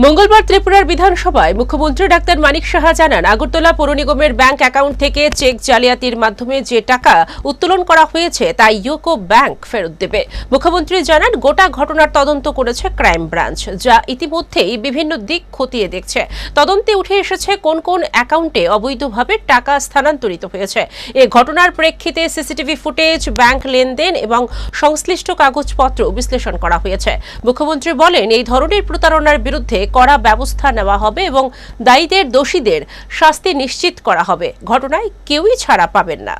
মঙ্গলবার ত্রিপুরার বিধানসভায় মুখ্যমন্ত্রী ডাক্তার মানিক সাহা জানান, আগরতলা পৌর নিগমের ব্যাংক অ্যাকাউন্ট থেকে চেক জালিয়াতির মাধ্যমে যে টাকা উত্তোলন করা হয়েছে তা ইউকো ব্যাংক ফেরত দেবে। মুখ্যমন্ত্রী জানান, গোটা ঘটনার তদন্ত করেছে ক্রাইম ব্রাঞ্চ, যা ইতিমধ্যেই বিভিন্ন দিক খতিয়ে দেখছে। তদন্তে উঠে এসেছে কোন কোন অ্যাকাউন্টে অবৈধভাবে টাকা স্থানান্তরিত হয়েছে। এ ঘটনার প্রেক্ষিতে সিসিটিভি ফুটেজ, ব্যাংক লেনদেন এবং সংশ্লিষ্ট কাগজপত্র বিশ্লেষণ করা হয়েছে। মুখ্যমন্ত্রী বলেন, এই ধরনের প্রতারণার বিরুদ্ধে কড়া ব্যবস্থা নেওয়া হবে এবং দায়ীদের দোষীদের শাস্তি নিশ্চিত করা হবে। ঘটনায় কেউই ছাড়া পাবেন না।